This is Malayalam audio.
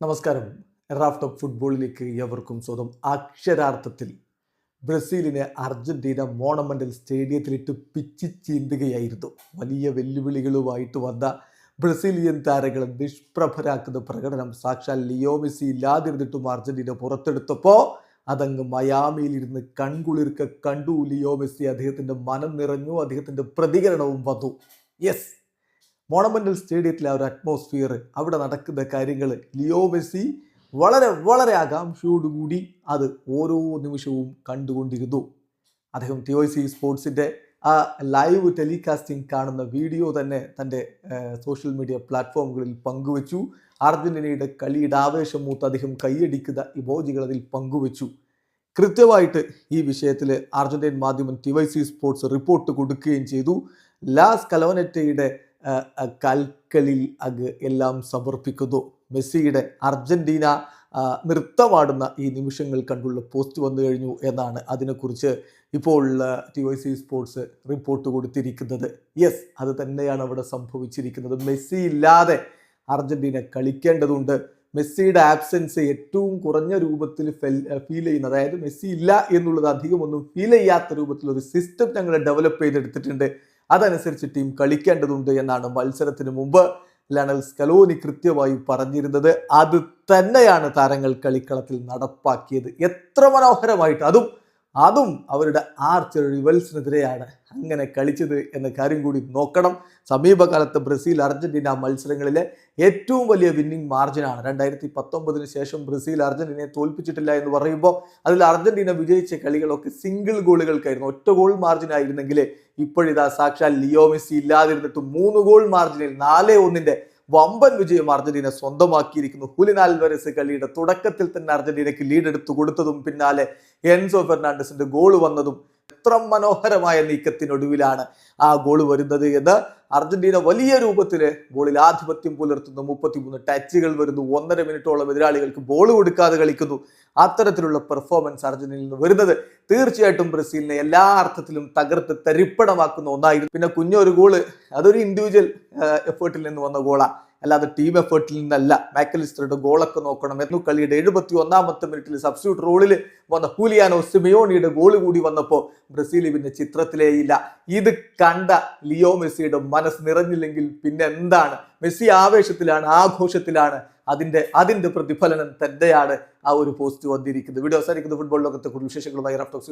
നമസ്കാരം. റാഫ് ടോപ്പ് ഫുട്ബോളിലേക്ക് എവർക്കും സ്വന്തം അക്ഷരാർത്ഥത്തിൽ ബ്രസീലിനെ അർജന്റീന മോണമെന്റൽ സ്റ്റേഡിയത്തിലിട്ട് പിച്ചി ചീന്തുകയായിരുന്നു. വലിയ വെല്ലുവിളികളുമായിട്ട് വന്ന ബ്രസീലിയൻ താരങ്ങളെ നിഷ്പ്രഭരാക്കുന്ന പ്രകടനം സാക്ഷാൽ ലിയോമിസി ഇല്ലാതിരുന്നിട്ടും അർജന്റീന പുറത്തെടുത്തപ്പോൾ അതങ്ങ് മയാമിയിലിരുന്ന് കൺകുളിർക്ക കണ്ടു ലിയോമിസി അദ്ദേഹത്തിന്റെ മനം നിറഞ്ഞു അദ്ദേഹത്തിന്റെ പ്രതികരണവും വന്നു. യെസ് മോണമെന്റൽ സ്റ്റേഡിയത്തിലെ ആ ഒരു അറ്റ്മോസ്ഫിയർ അവിടെ നടക്കുന്ന കാര്യങ്ങൾ ലിയോ മെസ്സി വളരെ വളരെ ആകാംക്ഷയോടുകൂടി അത് ഓരോ നിമിഷവും കണ്ടുകൊണ്ടിരുന്നു. അദ്ദേഹം തിയോസി സ്പോർട്സിന്റെ ആ ലൈവ് ടെലികാസ്റ്റിംഗ് കാണുന്ന വീഡിയോ തന്നെ തന്റെ സോഷ്യൽ മീഡിയ പ്ലാറ്റ്ഫോമുകളിൽ പങ്കുവച്ചു. അർജന്റീനയുടെ കളിയുടെ ആവേശം മൂത്ത് അദ്ദേഹം കൈയടിക്കുന്ന ഇമോജികൾ അതിൽ പങ്കുവച്ചു. കൃത്യമായിട്ട് ഈ വിഷയത്തിൽ അർജന്റീൻ മാധ്യമം ടിവൈസി സ്പോർട്സ് റിപ്പോർട്ട് കൊടുക്കുകയും ചെയ്തു. ലാസ് കലോനറ്റയുടെ ആ, അങ്ങ് എല്ലാം സമർപ്പിക്കുന്നു. മെസ്സിയുടെ അർജന്റീന നൃത്തമാടുന്ന ഈ നിമിഷങ്ങൾ കണ്ടുള്ള പോസ്റ്റ് വന്നു കഴിഞ്ഞു എന്നാണ് അതിനെക്കുറിച്ച് ഇപ്പോൾ T Y C sports report കൊടുത്തിരിക്കുന്നത്. യെസ് അത് തന്നെയാണ് അവിടെ സംഭവിച്ചിരിക്കുന്നത്. മെസ്സി ഇല്ലാതെ അർജന്റീന കളിക്കേണ്ടതുണ്ട്. മെസ്സിയുടെ ആബ്സെൻസ് ഏറ്റവും കുറഞ്ഞ രൂപത്തിൽ ഫീൽ ചെയ്യുന്ന അതായത് മെസ്സി ഇല്ല എന്നുള്ളത് അധികമൊന്നും ഫീൽ ചെയ്യാത്ത രൂപത്തിൽ ഒരു സിസ്റ്റം ഞങ്ങൾ ഡെവലപ്പ് ചെയ്തെടുത്തിട്ടുണ്ട്. അതനുസരിച്ച് ടീം കളിക്കേണ്ടതുണ്ട് എന്നാണ് മത്സരത്തിന് മുമ്പ് ലണൽ സ്കലോനി കൃത്യമായി പറഞ്ഞിരുന്നത്. അത് തന്നെയാണ് താരങ്ങൾ കളിക്കളത്തിൽ നടപ്പാക്കിയത്. എത്ര മനോഹരമായിട്ട്. അതും അതും അവരുടെ ആർച്ച് റിവൽസിനെതിരെയാണ് അങ്ങനെ കളിച്ചത് എന്ന കാര്യം കൂടി നോക്കണം. സമീപകാലത്ത് ബ്രസീൽ അർജന്റീന മത്സരങ്ങളിലെ ഏറ്റവും വലിയ വിന്നിംഗ് മാർജിനാണ് രണ്ടായിരത്തി പത്തൊമ്പതിന് ശേഷം ബ്രസീൽ അർജന്റീനയെ തോൽപ്പിച്ചിട്ടില്ല എന്ന് പറയുമ്പോൾ അതിൽ അർജന്റീന വിജയിച്ച കളികളൊക്കെ സിംഗിൾ ഗോളുകൾക്കായിരുന്നു. ഒറ്റ ഗോൾ മാർജിനായിരുന്നെങ്കിൽ ഇപ്പോഴിതാ സാക്ഷാൽ ലിയോ മെസ്സി ഇല്ലാതിരുന്നിട്ട് മൂന്ന് ഗോൾ മാർജിനിൽ നാല് ഒന്നിന്റെ വമ്പൻ വിജയം അർജന്റീന സ്വന്തമാക്കിയിരിക്കുന്നു. ഹുലിൻ ആൽവരസ് കളിയുടെ തുടക്കത്തിൽ തന്നെ അർജന്റീനയ്ക്ക് ലീഡ് എടുത്തു കൊടുത്തതും പിന്നാലെ എൻസോ ഫെർണാണ്ടസിന്റെ ഗോൾ വന്നതും എത്ര മനോഹരമായ നീക്കത്തിനൊടുവിലാണ് ആ ഗോൾ വരുന്നത് എന്ന് അർജന്റീന വലിയ രൂപത്തിൽ ഗോളിൽ ആധിപത്യം പുലർത്തുന്നു. മുപ്പത്തിമൂന്ന് ടച്ചുകൾ വരുന്നു. ഒന്നര മിനിറ്റോളം എതിരാളികൾക്ക് ബോൾ കൊടുക്കാതെ കളിക്കുന്നു. അത്തരത്തിലുള്ള പെർഫോമൻസ് അർജന്റീനയിൽ നിന്ന് വരുന്നത് തീർച്ചയായിട്ടും ബ്രസീലിനെ എല്ലാ അർത്ഥത്തിലും തകർത്ത് തരിപ്പണമാക്കുന്ന ഒന്നായിരുന്നു. പിന്നെ കുഞ്ഞൊരു ഗോൾ അതൊരു ഇൻഡിവിജ്വൽ എഫേർട്ടിൽ നിന്ന് വന്ന ഗോളാ അല്ലാതെ ടീം എഫേർട്ടിൽ നിന്നല്ല. മാക്കലിസ്റ്ററുടെ ഗോളൊക്കെ നോക്കണം. എന്നു കളിയുടെ എഴുപത്തി ഒന്നാമത്തെ മിനിറ്റിൽ സബ്സ്റ്റിറ്റ്യൂട്ട് റോളിൽ വന്ന ഹൂലിയാനോ സിമിയോണിയുടെ ഗോൾ കൂടി വന്നപ്പോൾ ബ്രസീൽ പിന്നെ ചിത്രത്തിലേയില്ല. ഇത് കണ്ട ലിയോ മെസ്സിയുടെ മനസ്സ് നിറഞ്ഞില്ലെങ്കിൽ പിന്നെ എന്താണ്? മെസ്സി ആവേശത്തിലാണ് ആഘോഷത്തിലാണ്. അതിന്റെ അതിന്റെ പ്രതിഫലനം തന്നെയാണ് ആ ഒരു പോസ്റ്റ് വന്നിരിക്കുന്നത്. വീഡിയോ അവസാനിക്കുന്ന. ഫുട്ബോൾ ലോകത്തെ കൂടുതൽ വിശേഷങ്ങളുമായി റഫ്റ്റോക്സ്